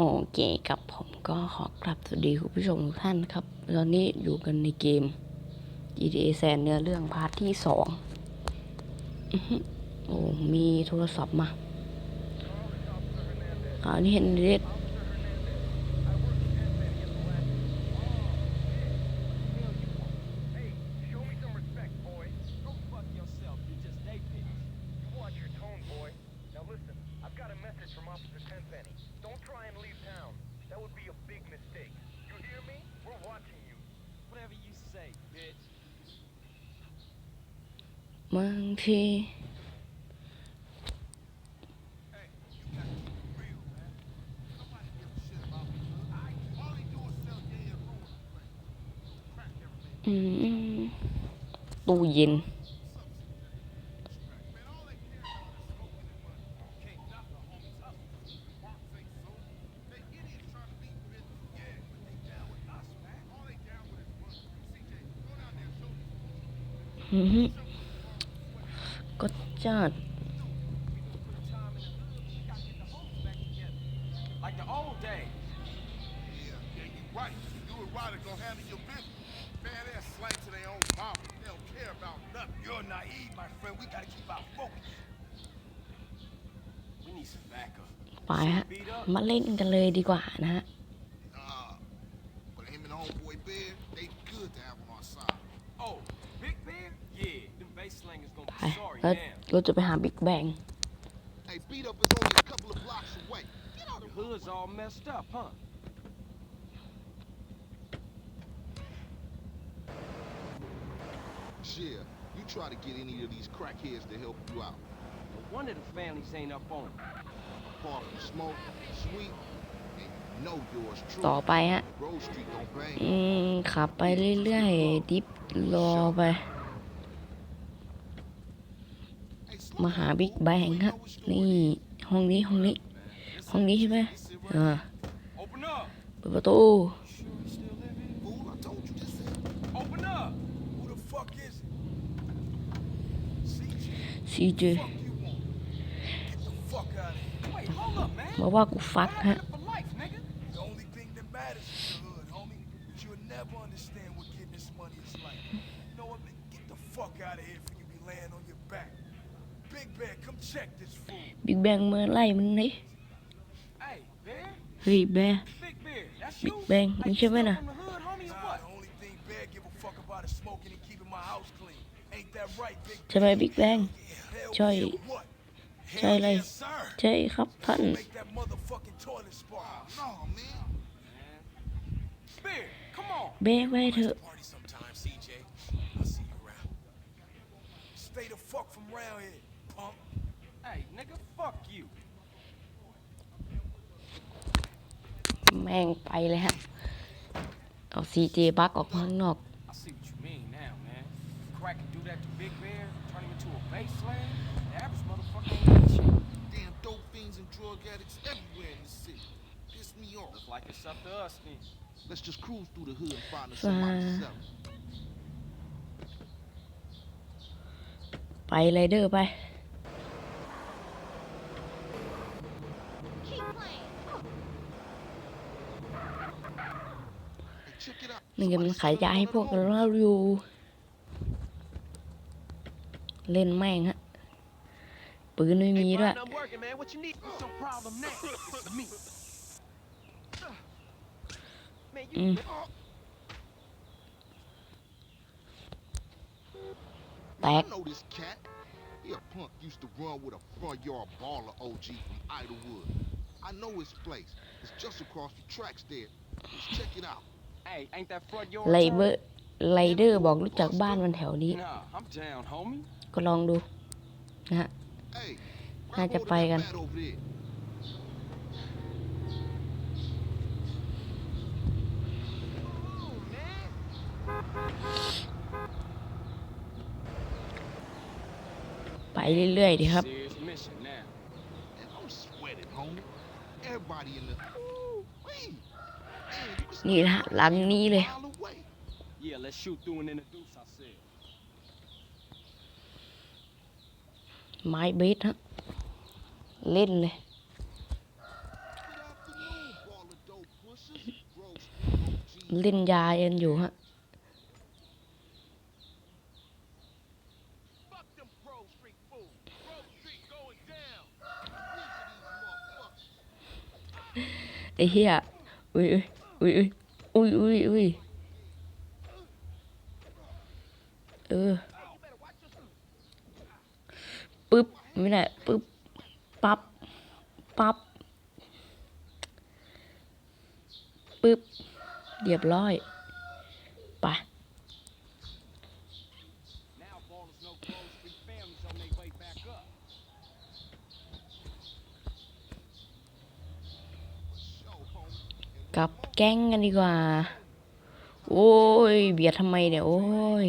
โอเคครับผมก็ขอกลับสวัสดีคุณผู้ชมทุกท่านครับ ตอนนี้อยู่กันในเกม GTA แซนเนื้อเรื่องพาร์ทที่สองอื้อหือโอ้มีโทรศัพท์มาคราวนี้เห็นเด็ show me some respect, boy. Go fuck yourself. You're just day pigs. You watch your tone, boy. Now listen, I've got a message from Officer Tenpenny. Don't try and leave town. That would be a big mistake. You hear me? We're watching you. Whatever you say, bitch. บางที อืม ตู้เย็น ไปฮะ มาเล่นกันเลยดีกว่านะฮะ Nah. But him and homeboy Bear, they good to have on our side. Oh, Big Bear? Yeah, them bass slangers gonna ไป be sorry แล้ว now. เราจะไปหาบิ๊กแบง Hey, beat up is only a couple of blocks away. Get out The of hood's all messed up, huh? Shit. You try to get any of these crackheads to help you out. No wonder the families ain't up on 'em. Apart from smoke, sweet, and you know yours ต่อ true. ไปฮะ Road Street don't bang. อืมขับไปเรื่อยๆ ดิฟรอไป Hey, slow มาหา down, บิ๊ก fool. แบง You ฮะ know which store นี่ it is. ห้องนี้ห้องนี้ ห้องนี้ใช่ไหม This it right อ่า Open up. เปิดประตู Sure you still live here? Fool, I told you this is. Open up. Who the fuck is it? CJ. ซี บอกว่ากูฟัก What ฮะ happened for life, nigga? The only thing that matters is the hood, homie. But you'll never understand what getting this money is like. You know what, man? Get the fuck out of here before you be laying on your back. Big Bear, come check this fool. บิ๊กแบงมาไล่มึงนี่ Hey, Bear. เฮ้ยแบง Big Bear. That's Big you? Bang, Hey, you you sure, still man? from the hood, homie, or Nah, what? the only thing Bear give a fuck about is smoking and keeping my house clean. Ain't that right, Big ใช่ไหมบิ๊กแบง Yeah, hell Chơi. yeah, what? Chơi Hell đây. yes, sir. ใช่ครับท่าน Make that motherfucking toilet spark. No, man. Bear, come on. แบงไว้เถอะ Party sometime, CJ. I'll see you around. Stay the fuck from around here, punk. Hey, nigga, fuck you. แม่งไปเลยฮะ เอาซีเจบักออกมาข้างนอก I see what you mean now, man. Crack can do that to Big Bear, turn him into a base Let's just cruise through the hood and find us somebody to Fine. sell. ไปไรเดอร์ไป Hey, check it out. นี่กำลัง Somebody ขายยา selling ให้พวก another เราอยู่ เล่นแม่งฮะ ปืนไม่มีด้วย I'm working, man. What you need? What's your problem now? It's me. Man, you Mm. Man, I Back. know this cat. He a punk used to run with a front yard baller OG from Idlewood. I know his place. It's just across the tracks there. Let's check it out. Hey, ain't that front yard? ไล turn? เบอร์ไรเดอร์บอกรู้จักบ้านมันแถวนี้ Nah, I'm down, homie. ก็ลองดู นะฮะ Hey, Nah, grab chụp hold of bài that gần. bat over there. ไปเรื่อยๆดีครับ Serious mission now. And I'm sweating, homie. Everybody in the. Ooh, wee. Man, you can นี่นะฮะหลังนี้เลย mile away. Yeah, let's shoot through and introduce ourselves. ไม้เบสฮะ เล่นเลย Good afternoon, เล่นยาเอ็นอยู่ฮะ Fuck them Grove Street fools. Grove Street going down. ไอ้เหี้ยอุ้ยอุ้ยอุ้ยอุ้ยอุ้ยอุ้ยเออปึ๊บไม่ได้ปึ๊บปั๊บปั๊บปึ๊บเรียบร้อย ไป Now ballers know Grove Street families on their way back up. กลับ แก๊งกันดีกว่า โอ้ย เบียดทำไมเนี่ย โอ้ย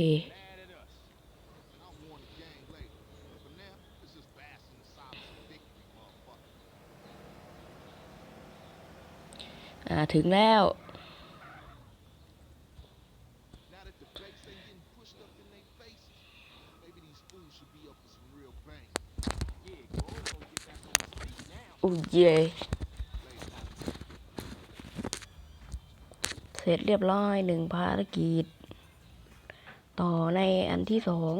อ่า ถึงแล้วโอ้ย เสร็จเรียบร้อยหนึ่งภารกิจ ต่อในอันที่สอง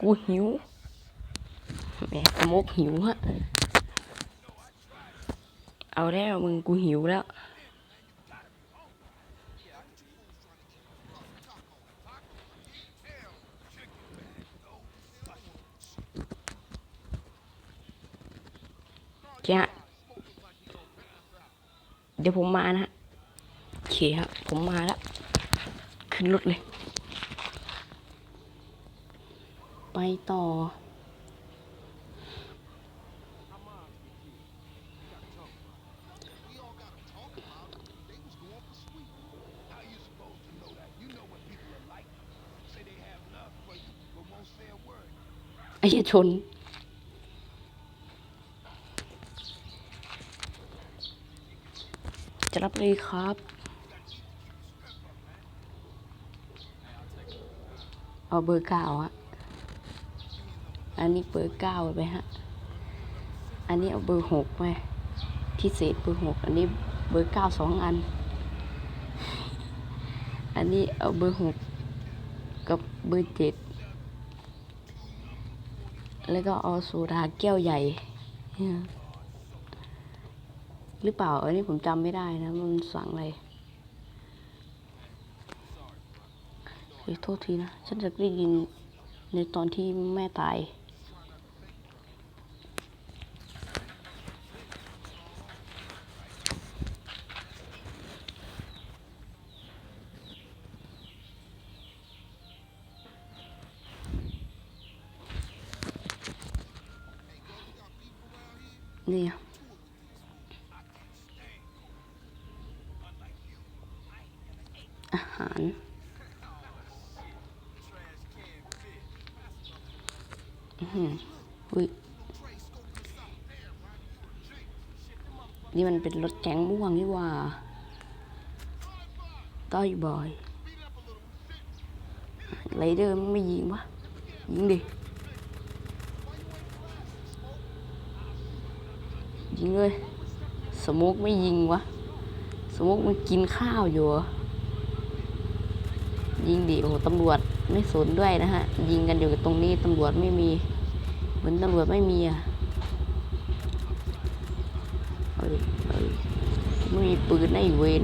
กูหิวแหมสมกหิวฮะ เอาแล้วมึงกูหิวแล้ว แกฮะ เดี๋ยวผมมานะฮะโอเคครับผมมาแล้วขึ้นรถเลย ไปต่อ We all got to talk about it. They was going for sweet. How you supposed to know that? You know what people are like. Say they have love for you, but won't say a word. ไอ้เหี้ยชน จะรับเลยครับ เอาเบอร์เก้าฮะ อันนี้เบอร์เก้าไปฮะ อันนี้เอาเบอร์หกไปพิเศษเบอร์หกอันนี้เบอร์เก้าสองอัน อันนี้เอาเบอร์หกกับเบอร์เจ็ดแล้วก็เอาโซดาแก้วใหญ่เนี่ย หรือเปล่า อันนี้ผมจำไม่ได้นะ มันสั่งอะไรเฮ้ยโทษทีนะ ฉันจะได้ยินในตอนที่แม่ตาย นี่อะอาหาร อือหืออุ้ย นี่มันเป็นรถแก๊งม่วงนี่ว่าต้อยบอยไรเดอร์มันไม่ยิงวะยิงดิ ยิงเลย สมุกไม่ยิงวะ สมุกมันกินข้าวอยู่ ยิงดิ โอ้โหตำรวจไม่สนด้วยนะฮะ ยิงกันอยู่ตรงนี้ตำรวจไม่มี เหมือนตำรวจไม่มีอะเอาดิเอาดิ ไม่มีปืนในะไอเวน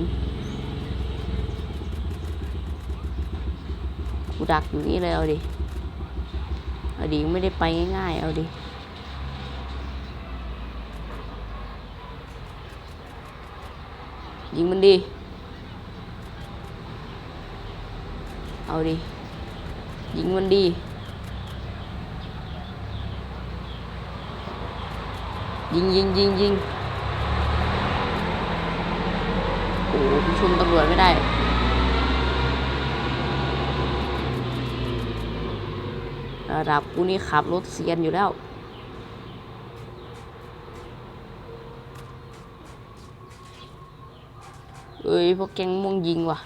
กูดักอยู่นี่เลยเอาดิ เอาดิไม่ได้ไปง่ายๆ เอาดิยิงมันดีเอาดิ ยิงมันดียิงยิงยิงยิง ชุมตำรวจไม่ได้ระดับกูนี่ขับรถเซียนอยู่แล้วเอ้ยพวกแกงม่วงยิงว่ะ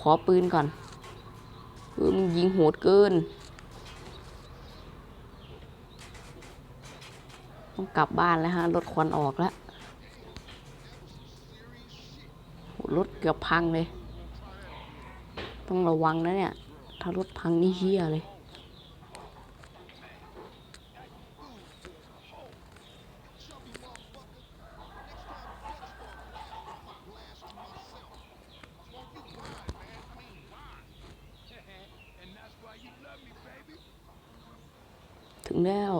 ขอปืนก่อนเออมึงยิงโหดเกิน ต้องกลับบ้านแล้วฮะ รถควันออกแล้ว รถเกือบพังเลย ต้องระวังนะเนี่ย ถ้ารถพังนี่เฮียเลย ถึงแล้ว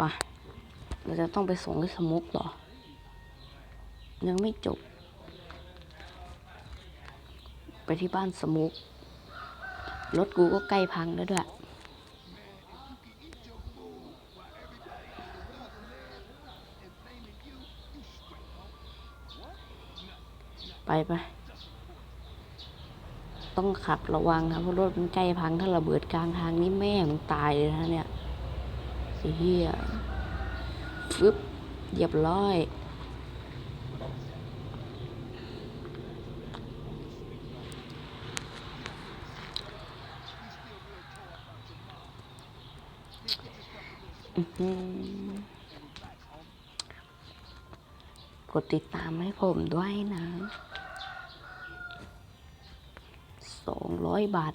ไปะ เราจะต้องไปส่งที่สมุกเหรอ ยังไม่จบ ไปที่บ้านสมุกรถกูก็ใกล้พังแล้วด้วยไปไป ต้องขับระวังครับเพราะรถมันใกล้พังถ้าระเบิดกลางทางนี่แม่มึงตายเลยนะเนี่ยเฮีย รียบร้อยอือหือกดติดตามให้ผมด้วยนะ สองร้อยบาท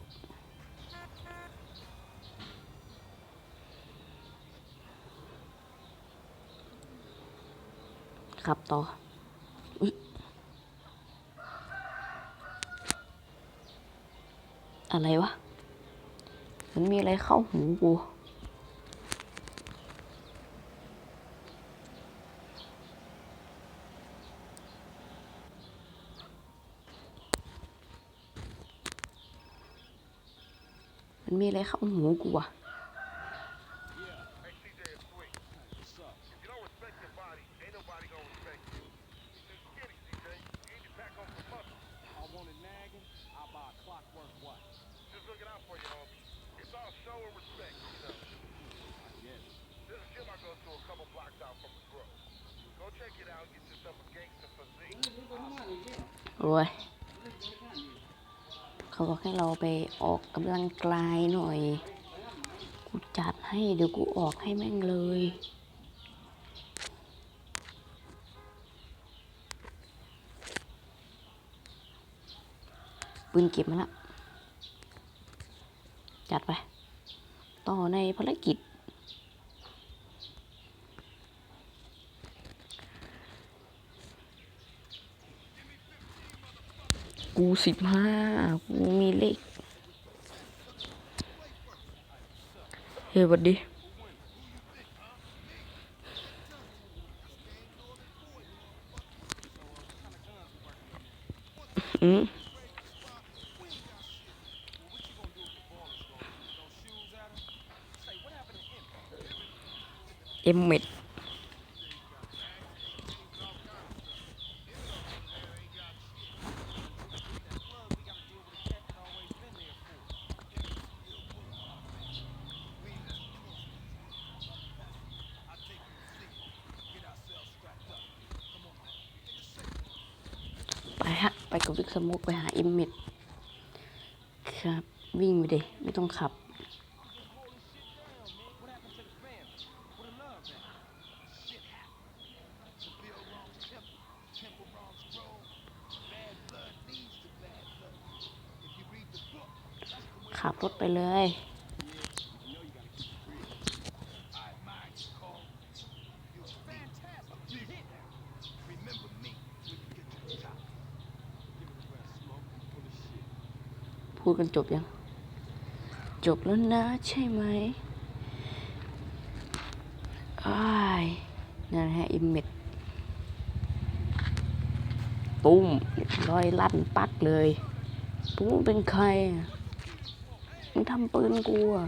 ขับต่อออะไรวะ มันมีอะไรเข้าหูกูมันมีอะไรเข้าหูกูอะ Hey, CJ, it's sweet. If you don't respect your body, ain't nobody gonna respect you. You're too skinny, CJ. You need to pack on some muscle. I want it nagging, I'll buy a clockwork watch. Just looking out for you, homie. Show her respect, you know. Yes. There's a gym I go to a couple blocks out from the Grove. Go check it out get yourself a gangster physique. โอ้ยเขาบอกให้เราไปออกกำลังกายหน่อย กูจัดให้เดี๋ยวกูออกให้แม่งเลย ปืนเก็บมาละจัดไป ต่อในภารกิจ กูสิบห้ากูมีเลข เฮ้ยวัดดี อืม เอ็มเม็ด ไปฮะ ไปกั บวิกสมุกไปหาเอ็มเมดครับ วิ่งไปเดิไม่ต้องขับรถไปเลย พูดกัน จบยัง จบแล้วนะใช่ไหมอ้ายนั่นฮะอิมเมดตุ้มร้อยลั่นปักเลยปุ้มเป็นใครมึงทำปืนกูอะ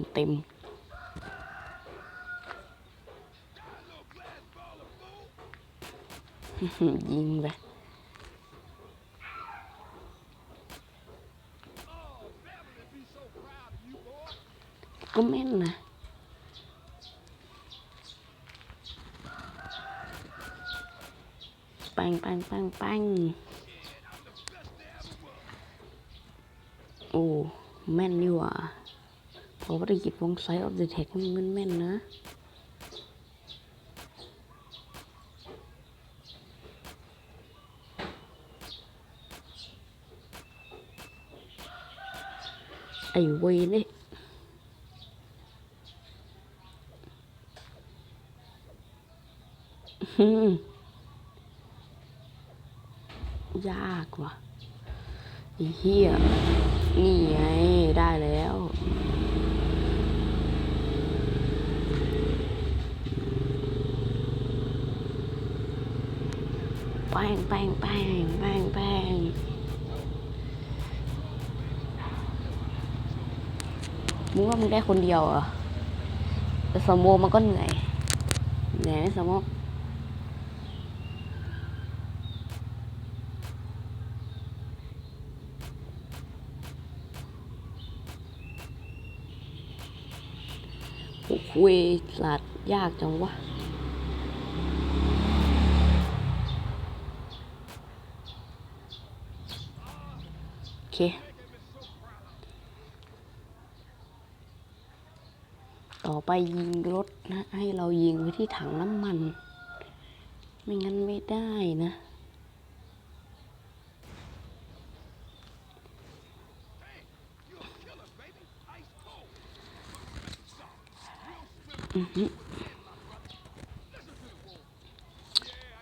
ปืนเต็มยิงไปก็แม่นน อ้แม่นนี่หว่าเพราะว่าได้หยิบวงไซต์ออฟเดอะแท็กมันแม่นๆนะไอ้เวยนี่อืมยากว่ะไอ้เหี้ย นี่ไง ได้แล้ว แป้งแป้งแป้งแป้งแป้งมึงว่ามึงได้คนเดียวเหรอแต่สมโมมันก็เหนื่อยเหนื่อยไหมสมโมโอ้โหสลัดยากจังวะ โอ เคต่อไปยิงรถนะ ให้เรายิงไปที่ถังน้ำมัน ไม่งั้นไม่ได้นะ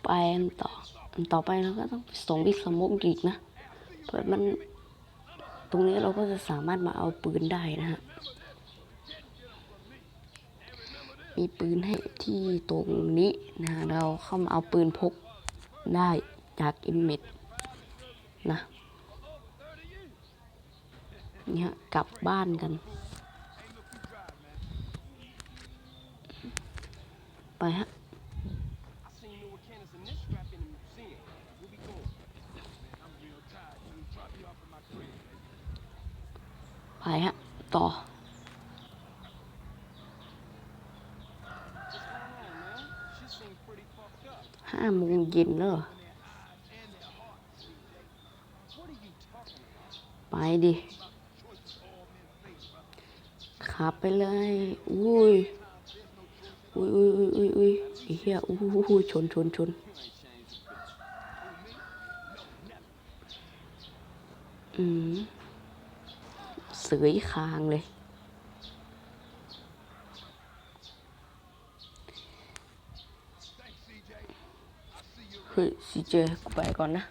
ไปต่อ ต่อไปเราก็ต้องส่งบิ๊กสโมกอีกนะ เพราะมัน ตรงนี้เราก็จะสามารถมาเอาปืนได้นะฮะ มีปืนให้ที่ตรงนี้นะเราเข้ามาเอาปืนพกได้จากอิมเมดนะนี่ฮะกลับบ้านกัน ไปฮะ ไปฮะ ต่อ ห้าโมงเย็นเลยไปดิขับไปเลย อุ้ย อุ้ยอุ้ยอุ้ยอุ้ยอุ้ยเฮียอุ้ยอุ้ยชนชนชนอืม เสยคางเลย เฮ้ยซีเจกูไปก่อนนะ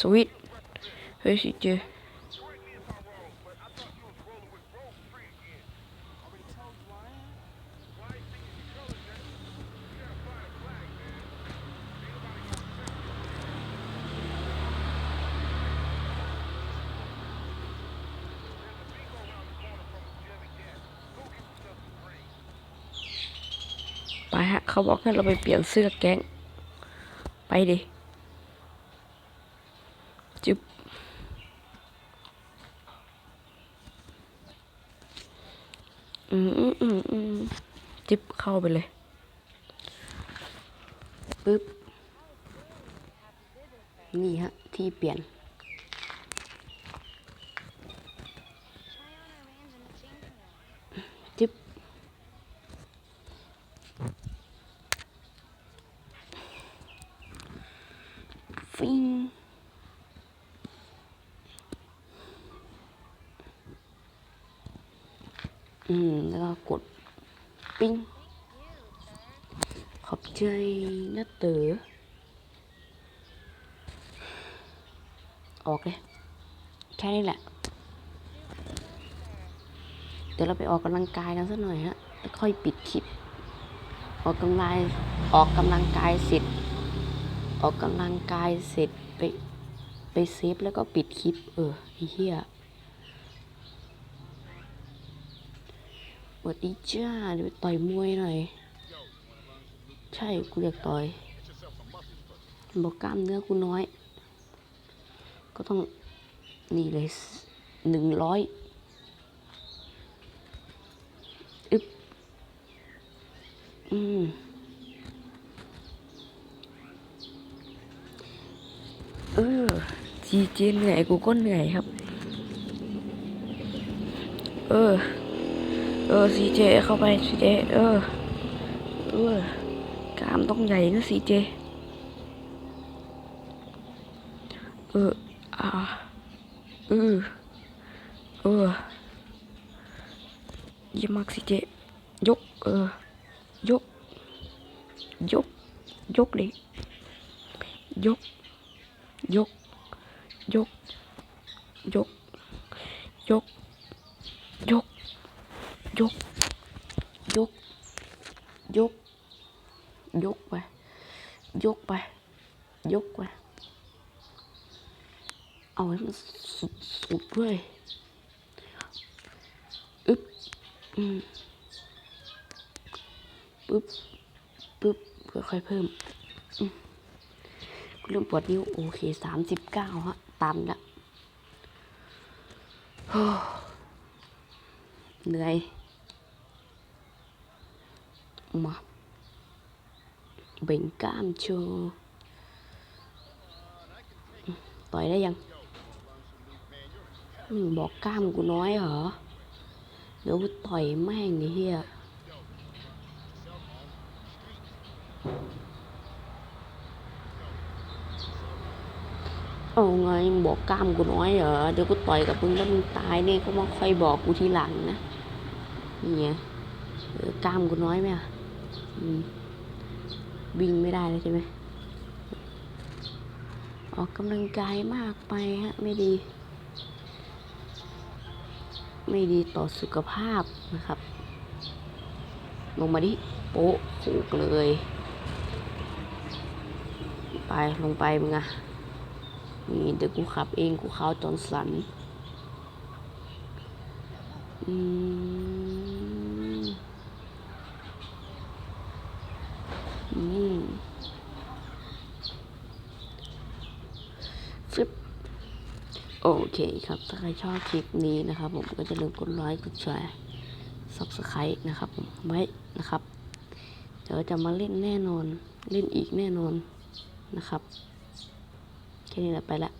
สวิตเฮ้ยซีเจ Correct me if I'm wrong, but I thought you was rolling with Rogue Free again. Already told you I am. Why you thinking you colors that? You gotta fly a flag, man. Ain't nobody gonna protect you. There's a bingo around the corner from the Jelly Gas. Go get yourself some green. ไป ฮะ เขาบอกให้เราไปเปลี่ยนเสื้อแก๊ง ไปดิจึบอืมอืมอืมอืมจึบเข้าไปเลยปึ๊บ นี่ฮะ ที่เปลี่ยน จึบ ฟิงอืม แล้วก็กดปิ้งขอบใจนะเต๋อออกเลย แค่นี้แหละ เดี๋ยวเราไปออกกำลังกายกันสักหน่อยฮะแล้วค่อยปิดคลิป ออกกำลังออกกำลังกายเสร็จ ออกกำลังกายเสร็จไปไปเซฟแล้วก็ปิดคลิป เออเหี้ยวัสดีจ้าเดี๋ยวต่อยมวยหน่อย ใช่กูอยากต่อยบอกกล้ามเนื้อกูน้อย ก็ต้องนี่เลยหนึ่งร้อยอึบอืม เออจีเจเหนื่อยกูก็เหนื่อยครับ เออ เออซีเจเข้าไปซีเจเออ เออกล้ามต้องใหญ่นะซีเจเอออ่าเออเออเยี่ยมมากสิเจยก เออ ยก ยก ยกเลยยก ยก ยก ยก ยก ยก ยก ยก ยก ยกไป ยกไป ยกไป เอาให้มันสุดสุดด้วยอึ๊บอืมปึ๊บปึ๊บค่อยๆเพิ่ม วดนิ้ว โอเคสามสิบเก้าฮะตันละเหนื่อย มาเบ่งกล้ามโชว์ต่อยได้ยังบอกกล้ามกูน้อยเหรอ เดี๋ยวกูต่อยแม่งเหี้ย เอาไงบอกกล้ามกูน้อยเหรอเดี๋ยวกูต่อยกับมึงแล้วมึงตายเนี่ยก็มาค่อยบอกกูทีหลังนะนี่ไงเออกล้ามกูน้อยไหมอะวิ่งไม่ได้แล้วใช่ไหมออกกำลังกายมากไปฮะ ไม่ดี ไม่ดีต่อสุขภาพนะครับ ลงมาดิ โป๊ะถูกเลย ไปลงไปมึงอะ นี่เดี๋ยวกูขับเองกูเขาจอนสันอืมอืมฟึบโอเคครับ ถ้าใครชอบคลิปนี้นะครับ ผมก็จะลืมกดไลค์กดแชร์ subscribe นะครับผมไว้นะครับ เดี๋ยวจะมาเล่นแน่นอน เล่นอีกแน่นอนนะครับ แค่นี้แหละไปละ